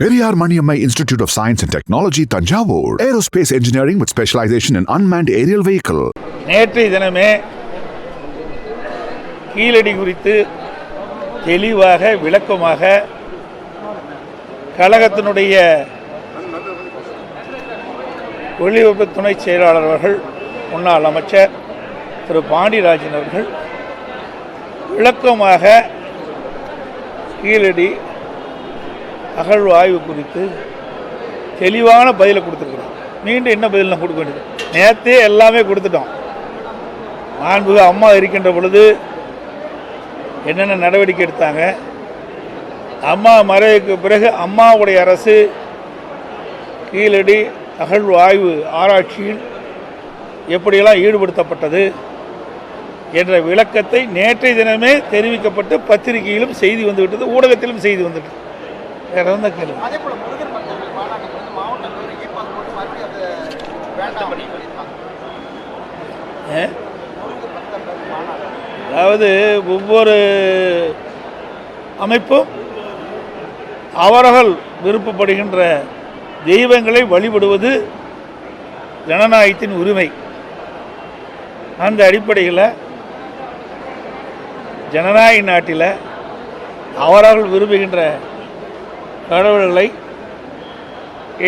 Periyar Maniammai institute of science and technology Thanjavur aerospace engineering with specialization in unmanned aerial vehicle நேற்றைய தினமே கீழடி குறித்து தெளிவாக விளக்கமாக கழகத்தினுடைய வெளியுறவு துணை செயலாளர் அவர்கள் முன்னாள் அமைச்சர் திரு பாண்டியராஜன் அவர்கள் விளக்கமாக கீழடி அகழ்வு ஆய்வு குறித்து தெளிவான பதிலை கொடுத்துருக்குறோம் மீண்டும் என்ன பதில் நான் கொடுக்க வேண்டியது? நேற்றே எல்லாமே கொடுத்துட்டோம். மாண்புக அம்மா இருக்கின்ற பொழுது என்னென்ன நடவடிக்கை எடுத்தாங்க? அம்மா மறைவுக்கு பிறகு அம்மாவுடைய அரசு கீழடி அகழ்வு ஆய்வு ஆராய்ச்சியில் எப்படியெல்லாம் ஈடுபடுத்தப்பட்டது என்ற விளக்கத்தை நேற்றைய தினமே தெரிவிக்கப்பட்டு பத்திரிகையிலும் செய்தி வந்துவிட்டது ஊடகத்திலும் செய்தி வந்துவிட்டது. வேற எந்த கேள்வி. அதே போல முருகர் பக்தர்கள் மாநாட்டுக்கு வந்து மாவட்ட தலைவர் இ பாஸ் போட்டு மறுபடியும் அது வேண்டாம் அப்படின்னு சொல்லியிருக்காங்க. ஏ? முருகர் பக்தர்கள் மாநாடு. அதாவது ஒவ்வொரு அமைப்பும் அவர்கள் விருப்பப்படுகின்ற தெய்வங்களை வழிபடுவது ஜனநாயகத்தின் உரிமை. அந்த அடிப்படையில் ஜனநாயக நாட்டில் அவரவர்கள் விரும்புகின்ற கடவுள்களை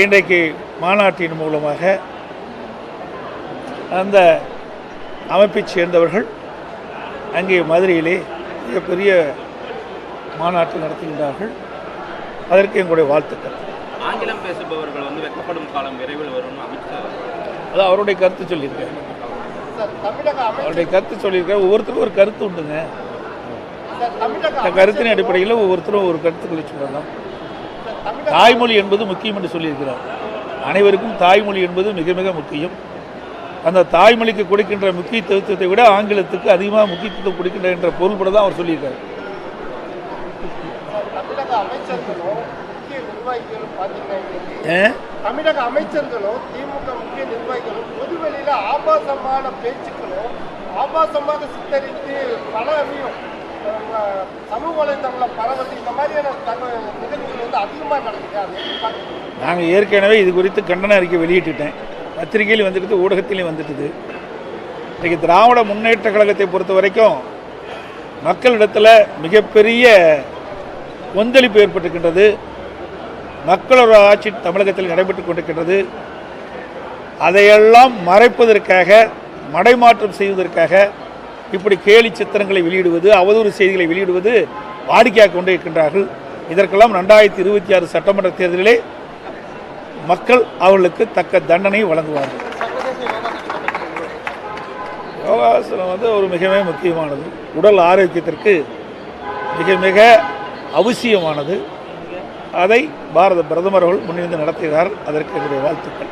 இன்றைக்கு மாநாட்டின் மூலமாக அந்த அமைப்பைச் சேர்ந்தவர்கள் அங்கே மதுரையிலே மிகப்பெரிய மாநாட்டு நடத்துகின்றார்கள். அதற்கு எங்களுடைய வாழ்த்துக்கள். ஆங்கிலம் பேசுபவர்கள் வந்து வெக்கப்படும் காலம் விரைவில் வரும்னு அமித்ஷா அது அவருடைய கருத்து சொல்லியிருக்காரு. சார் தமிழக அமைச்சர் அவருடைய கருத்து சொல்லியிருக்காரு. ஒவ்வொருத்தருக்கும் ஒரு கருத்து உண்டுங்க. கருத்தின் அடிப்படையில் ஒவ்வொருத்தரும் ஒரு கருத்துக்களை சொல்லலாம் தாய்மொழி என்பது முக்கியம் என்று சொல்லியிருக்கிறார். அனைவருக்கும் தாய்மொழி என்பது மிக மிக முக்கியம். அந்த தாய்மொழிக்கு கொடுக்கின்ற முக்கியத்துவத்தை விட ஆங்கிலத்துக்கு அதிகமாக முக்கியத்துவம் கொடுக்கின்ற என்ற பொருள்பட தான் அவர் சொல்லியிருக்காரு. தமிழக அமைச்சர்களும் திமுக முக்கிய நிர்வாகிகளும் பொதுவெளியில ஆபாசமான பேச்சுக்களும் ஆபாசமாக சித்தரித்து பலரையும் அஹ், சமூக வலைதளங்களில் பரவது இந்த மாதிரியான நிகழ்வுகள் வந்து அதிகமாக நடக்குது. அது நாங்கள் ஏற்கனவே இது குறித்து கண்டன அறிக்கை வெளியிட்டுட்டேன். பத்திரிகையிலும் வந்துட்டு ஊடகத்திலையும் வந்துட்டுது இன்றைக்கி திராவிட முன்னேற்ற கழகத்தை பொறுத்த வரைக்கும் மக்களிடத்தில் மிகப்பெரிய கொந்தளிப்பு ஏற்பட்டிருக்கின்றது. மக்களோட ஆட்சி தமிழகத்தில் நடைபெற்று கொண்டிருக்கின்றது. அதையெல்லாம் மறைப்பதற்காக மடைமாற்றம் செய்வதற்காக இப்படி கேலி சித்திரங்களை வெளியிடுவது அவதூறு செய்திகளை வெளியிடுவது வாடிக்கையாக கொண்டே இருக்கின்றார்கள். இதற்கெல்லாம் ரெண்டாயிரத்தி இருபத்தி ஆறு சட்டமன்ற தேர்தலிலே மக்கள் அவர்களுக்கு தக்க தண்டனை வழங்குவார்கள். யோகாசனம் வந்து ஒரு மிக மிக முக்கியமானது. உடல் ஆரோக்கியத்திற்கு மிக மிக அவசியமானது. அதை பாரத பிரதமர் அவர்கள் முன்னிருந்து நடத்துகிறார். அதற்கு என்னுடைய வாழ்த்துக்கள்.